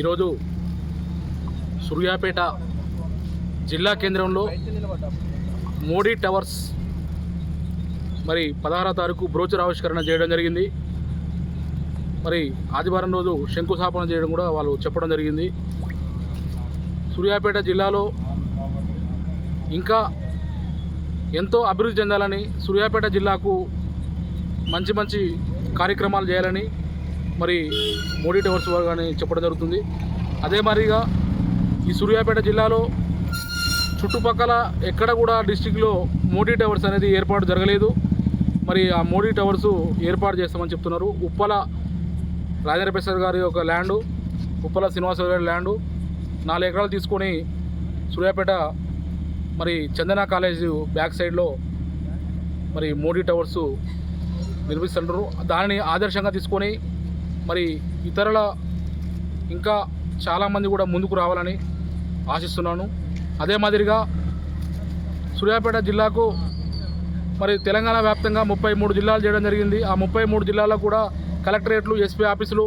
ఈరోజు సూర్యాపేట జిల్లా కేంద్రంలో మోడీ టవర్స్ మరి పదహారో తారీఖు బ్రోచర్ ఆవిష్కరణ చేయడం జరిగింది. మరి ఆదివారం రోజు శంకుస్థాపన చేయడం కూడా వాళ్ళు చెప్పడం జరిగింది. సూర్యాపేట జిల్లాలో ఇంకా ఎంతో అభివృద్ధి చెందాలని సూర్యాపేట జిల్లాకు మంచి మంచి కార్యక్రమాలు చేయాలని మరి మోడీ టవర్స్ వారు కానీ చెప్పడం జరుగుతుంది. అదే మరిగా ఈ సూర్యాపేట జిల్లాలో చుట్టుపక్కల ఎక్కడ కూడా డిస్టిక్లో మోడీ టవర్స్ అనేది ఏర్పాటు జరగలేదు. మరి ఆ మోడీ టవర్స్ ఏర్పాటు చేస్తామని చెప్తున్నారు. ఉప్పల రాజేంద్ర ప్రసాద్ గారి యొక్క ల్యాండు ఉప్పల శ్రీనివాసరావు గారి ల్యాండు నాలుగు ఎకరాలు తీసుకొని సూర్యాపేట మరి చందన కాలేజ్ బ్యాక్ సైడ్లో మరి మోడీ టవర్స్ నిర్మిస్తుంటారు. దానిని ఆదర్శంగా తీసుకొని మరి ఇతరుల ఇంకా చాలామంది కూడా ముందుకు రావాలని ఆశిస్తున్నాను. అదే మాదిరిగా సూర్యాపేట జిల్లాకు మరి తెలంగాణ వ్యాప్తంగా ముప్పై మూడు జిల్లాలు చేయడం జరిగింది. ఆ ముప్పై మూడు జిల్లాల్లో కూడా కలెక్టరేట్లు ఎస్పీ ఆఫీసులు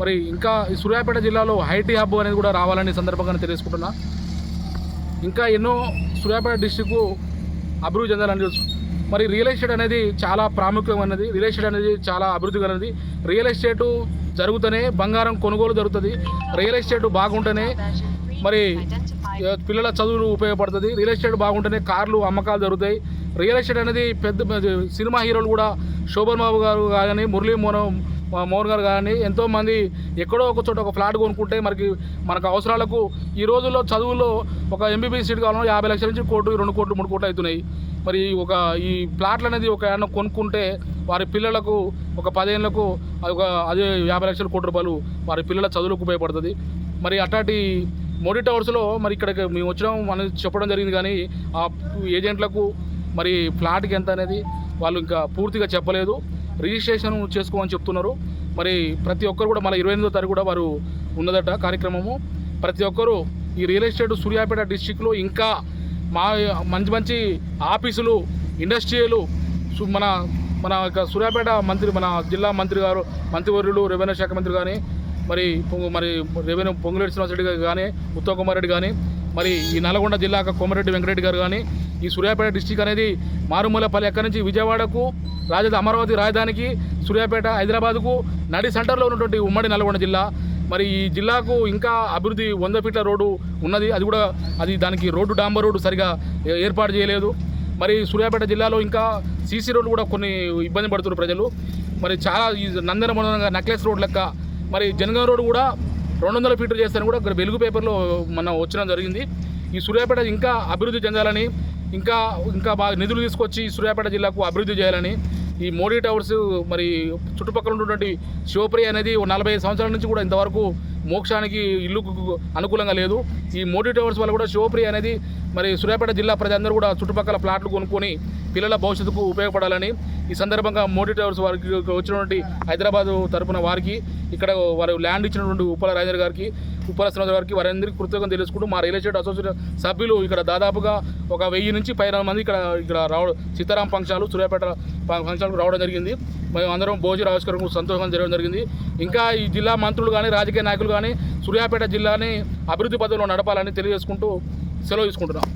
మరి ఇంకా ఈ సూర్యాపేట జిల్లాలో ఐటీ హబ్ అనేది కూడా రావాలని సందర్భంగా తెలుసుకుంటున్నా ఇంకా ఎన్నో సూర్యాపేట డిస్టిక్ అభివృద్ధి చెందాలని మరి రియల్ ఎస్టేట్ అనేది చాలా ప్రాముఖ్యమైనది రియల్ ఎస్టేట్ అనేది చాలా అభివృద్ధి కలిగినది రియల్ ఎస్టేట్ జరుగుతూనే బంగారం కొనుగోలు జరుగుతుంది. రియల్ ఎస్టేట్ బాగుంటేనే మరి పిల్లల చదువులు ఉపయోగపడుతుంది. రియల్ ఎస్టేట్ బాగుంటేనే కార్లు అమ్మకాలు జరుగుతాయి. రియల్ ఎస్టేట్ అనేది పెద్ద పెద్ద సినిమా హీరోలు కూడా శోభన్ బాబు గారు కానీ మురళీ మోహన్ మోహన్ గారు కానీ ఎంతోమంది ఎక్కడో ఒక చోట ఒక ఫ్లాట్ కొనుక్కుంటే మనకి మనకు అవసరాలకు ఈ రోజుల్లో చదువుల్లో ఒక ఎంబీబీఎస్ సీట్ కావాలన్నా యాభై లక్షల నుంచి కోట్లు రెండు కోట్లు మూడు కోట్లు అవుతున్నాయి. మరి ఒక ఈ ప్లాట్లు అనేది ఒక ఏమన్నా కొనుక్కుంటే వారి పిల్లలకు ఒక పదేళ్ళకు ఒక అదే యాభై లక్షల కోటి రూపాయలు వారి పిల్లల చదువులకు ఉపయోగపడుతుంది. మరి అట్లాంటి మోడీ టవర్స్లో మరి ఇక్కడికి మేము వచ్చినాం మనం చెప్పడం జరిగింది కానీ ఆ ఏజెంట్లకు మరి ఫ్లాట్కి ఎంత అనేది వాళ్ళు ఇంకా పూర్తిగా చెప్పలేదు. రిజిస్ట్రేషన్ చేసుకోమని చెప్తున్నారు. మరి ప్రతి ఒక్కరు కూడా మళ్ళీ ఇరవై ఎనిమిదో తారీఖు కూడా వారు ఉన్నదట కార్యక్రమము. ప్రతి ఒక్కరు ఈ రియల్ ఎస్టేట్ సూర్యాపేట డిస్టిక్లో ఇంకా మా మంచి మంచి ఆఫీసులు ఇండస్ట్రీలు మన మన యొక్క సూర్యాపేట మంత్రి మన జిల్లా మంత్రి గారు మంత్రివర్యులు రెవెన్యూ శాఖ మంత్రి కానీ మరి మరి రెవెన్యూ పొంగులేటి శ్రీనివాసరెడ్డి గారు కానీ ఉత్తమ్ కుమార్ రెడ్డి కానీ మరి ఈ నల్గొండ జిల్లా కోమరెడ్డి వెంకరెడ్డి గారు కానీ ఈ సూర్యాపేట డిస్టిక్ అనేది మారుమూలపల్లి ఎక్కడి నుంచి విజయవాడకు రాజధాని అమరావతి రాజధానికి సూర్యాపేట హైదరాబాద్కు నడి సెంటర్లో ఉన్నటువంటి ఉమ్మడి నల్గొండ జిల్లా మరి ఈ జిల్లాకు ఇంకా అభివృద్ధి వంద ఫీట్ల రోడ్డు ఉన్నది. అది కూడా అది దానికి రోడ్డు డాంబర్ రోడ్డు సరిగా ఏర్పాటు చేయలేదు. మరి సూర్యాపేట జిల్లాలో ఇంకా సీసీ రోడ్లు కూడా కొన్ని ఇబ్బంది పడుతున్నారు ప్రజలు. మరి చాలా ఈ నందనమనంగా నెక్లెస్ రోడ్ లెక్క మరి జనగం రోడ్డు కూడా రెండు వందల ఫీట్లు చేస్తారని కూడా ఇక్కడ వెలుగు పేపర్లో మనం వచ్చడం జరిగింది. ఈ సూర్యాపేట ఇంకా అభివృద్ధి చెందాలని ఇంకా ఇంకా బాగా నిధులు తీసుకొచ్చి సూర్యాపేట జిల్లాకు అభివృద్ధి చేయాలని ఈ మోడీ టవర్స్ మరి చుట్టుపక్కల ఉన్నటువంటి శివప్రియ అనేది నలభై సంవత్సరాల నుంచి కూడా ఇంతవరకు మోక్షానికి ఇల్లుకు అనుకూలంగా లేదు. ఈ మోడీ టవర్స్ వల్ల కూడా శివప్రియ అనేది మరి సూర్యాపేట జిల్లా ప్రజలందరూ కూడా చుట్టుపక్కల ప్లాట్లు కొనుక్కొని పిల్లల భవిష్యత్తుకు ఉపయోగపడాలని ఈ సందర్భంగా మోడీ టవర్స్ వారికి వచ్చినటువంటి హైదరాబాద్ తరపున వారికి ఇక్కడ వారు ల్యాండ్ ఇచ్చినటువంటి ఉప్పల రాజేంద్ర గారికి ఉప్పల శ్రీనివాస గారికి వారందరికీ కృతజ్ఞత తెలుసుకుంటూ మా రియల్ ఎస్టేట్ అసోసియేషన్ సభ్యులు ఇక్కడ దాదాపుగా ఒక వెయ్యి నుంచి పైన మంది ఇక్కడ ఇక్కడ రావడం సీతారాం ఫంక్షన్లు సూర్యాపేట ఫంక్షన్లకు రావడం జరిగింది. మేము అందరం భోజన ఆవిష్కరణకు సంతోషం జరగడం జరిగింది. ఇంకా ఈ జిల్లా మంత్రులు కానీ రాజకీయ నాయకులు కానీ సూర్యాపేట జిల్లాని అభివృద్ధి పథంలో నడపాలని తెలియజేసుకుంటూ సెలవు తీసుకుంటున్నాం.